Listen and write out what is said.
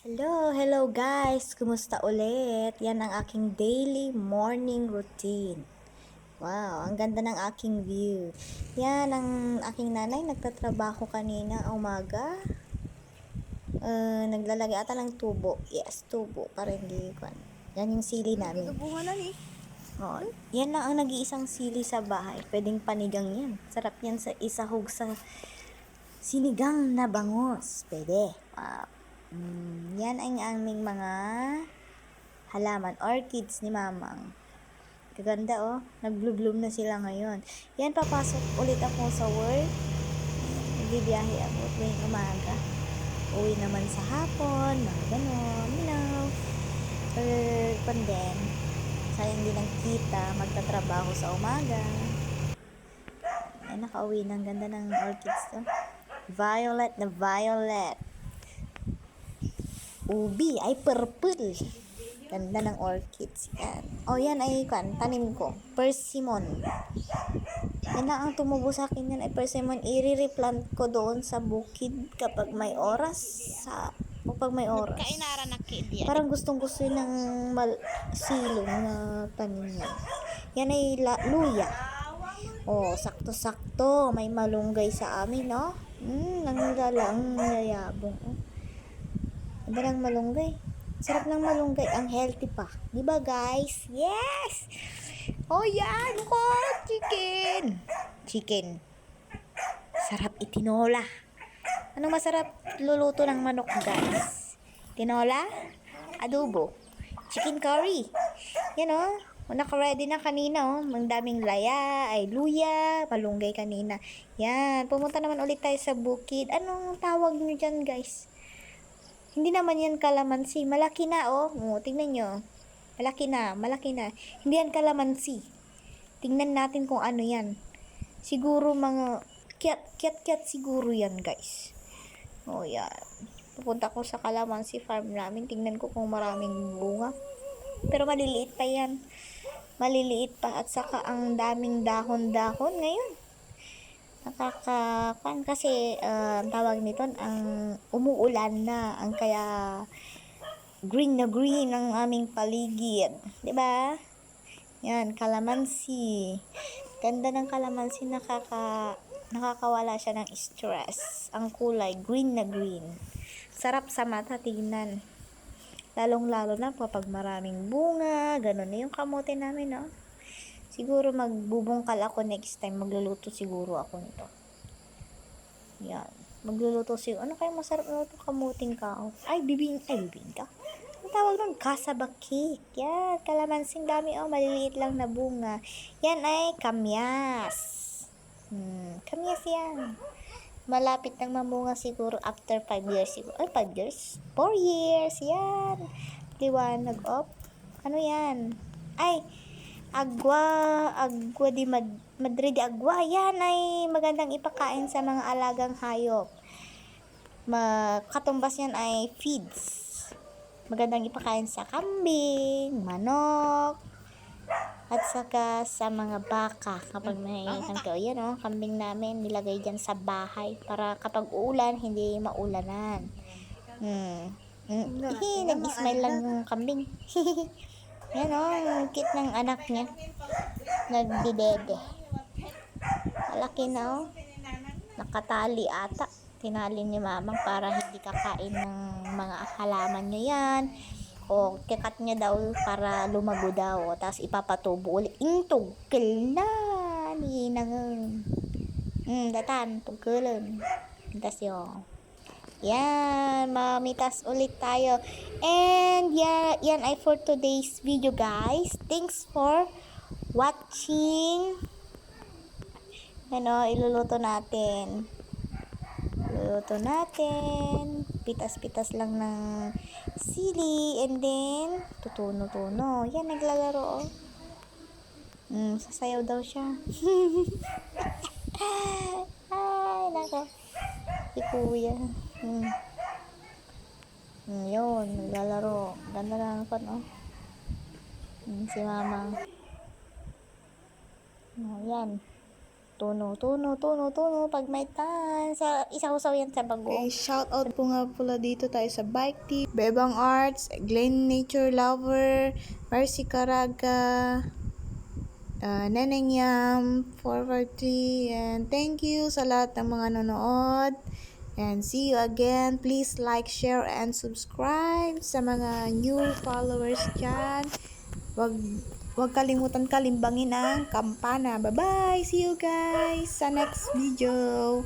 Hello, hello guys! Kumusta ulit? Yan ang aking daily morning routine. Wow, ang ganda ng aking view. Yan ang aking nanay nagtatrabaho kanina umaga. Uh, naglalagay ata ng tubo. Yes, tubo para hindi kwan. Yan yung sili namin. Bunga na ni. Oh, yan lang ang nag-iisang sili sa bahay. Pwedeng panigang yan. Sarap yan sa isahog sa sinigang na bangos. Pwede. Wow. Mm, yan ang aming mga halaman. Orchids ni Mamang. Kaganda oh. Nag-bloom na sila ngayon. Yan, papasok ulit ako sa work. Nagbibiyahe ako tuwing umaga. Uwi naman sa hapon. Mga ganon. You know. Or, pan din. Sayang din ang kita. Magtatrabaho sa umaga. Ay, nakauwi ng ganda ng orchids to. Violet na violet ubi ay purple. Ganda ng orchids. Yan. O, yan ay kan, tanim ko. Persimmon. Yan na ang tumubo sa akin yan ay persimmon. I-replant ko doon sa bukid kapag may oras. Sa, kapag may oras. Kainara na kid yan. Parang gustong gusto ng mal silong na tanim yan. Yan ay la- luya. Oh, sakto-sakto. May malunggay sa amin, no? Hmm, nanglala ang yayabong. Oh. Ganda ng malunggay. Sarap ng malunggay. Ang healthy pa. Di ba guys? Yes! Oh, yan ko! Chicken! Chicken. Sarap itinola. Ano masarap luluto ng manok, guys? Tinola? Adobo? Chicken curry? Yan oh. O, naka-ready na kanina, oh. Ang daming laya, ay luya, malunggay kanina. Yan. Pumunta naman ulit tayo sa bukid. Anong tawag nyo dyan, guys? Hindi naman yan kalamansi. Malaki na, oh. oh tingnan nyo. Malaki na, malaki na. Hindi yan kalamansi. Tingnan natin kung ano yan. Siguro mga kiat, kiat, kiat siguro yan, guys. Oh, yan. Pupunta ko sa kalamansi farm namin. Tingnan ko kung maraming bunga. Pero maliliit pa yan. Maliliit pa. At saka ang daming dahon-dahon ngayon nakakakan kasi uh, tawag nito ang umuulan na ang kaya green na green ang aming paligid 'di ba? Yan kalamansi. Ganda ng kalamansi nakaka nakakawala siya ng stress. Ang kulay green na green. Sarap sa mata tignan. Lalong lalo na kapag maraming bunga ganun na yung kamote namin no Siguro magbubungkal ako next time. Magluluto siguro ako nito. Yan. Magluluto siguro. Ano kaya masarap na ito? Kamuting kao. Ay, bibing. Ay, bibing ka. Ang tawag nun? Kasaba cake. Yan. Kalamansing dami. Oh, maliliit lang na bunga. Yan ay kamyas. Hmm, kamyas yan. Malapit nang mamunga siguro after 5 years siguro. Ay, 5 years? 4 years. Yan. Liwanag. Op. Ano yan? Ay, agwa, agwa di Mad Madrid agwa, yan ay magandang ipakain sa mga alagang hayop. Katumbas yan ay feeds. Magandang ipakain sa kambing, manok, at saka sa mga baka kapag may kanto. Yan o, oh, kambing namin nilagay dyan sa bahay para kapag uulan, hindi maulanan. Hmm. Hmm. Nag-smile lang yung kambing. Yan o, oh, cute ng anak niya. Nagdidede. Malaki na o. Oh. Nakatali ata. Tinali ni mamang para hindi kakain ng mga halaman niya yan. O, kikat niya daw para lumago daw. Tapos ipapatubo ulit. Ing tugkel na. Ninang. Hmm, datan. Tugkelan. Tapos yung yan, mamitas ulit tayo. And yeah, yan ay for today's video guys. Thanks for watching. Ano, iluluto natin. Iluluto natin. Pitas-pitas lang ng sili. And then, tutuno-tuno. Yan, naglalaro. Mm, sasayaw daw siya. Ay, nako. Si kuya. Hmm. Hmm, yun, naglalaro. Ganda lang ako, no? Hmm, si mama. Oh, yan. Tuno, tuno, tuno, tuno. Pag may tan. Sa, isaw-saw yan sa bago. Okay, shout out po nga pula dito tayo sa Bike Team, Bebang Arts, Glen Nature Lover, Mercy Caraga, uh, Neneng Yam, 443, and thank you sa lahat ng mga nanonood. And see you again. Please like, share, and subscribe sa mga new followers dyan. Wag, wag kalimutan kalimbangin ang kampana. Bye-bye! See you guys sa next video.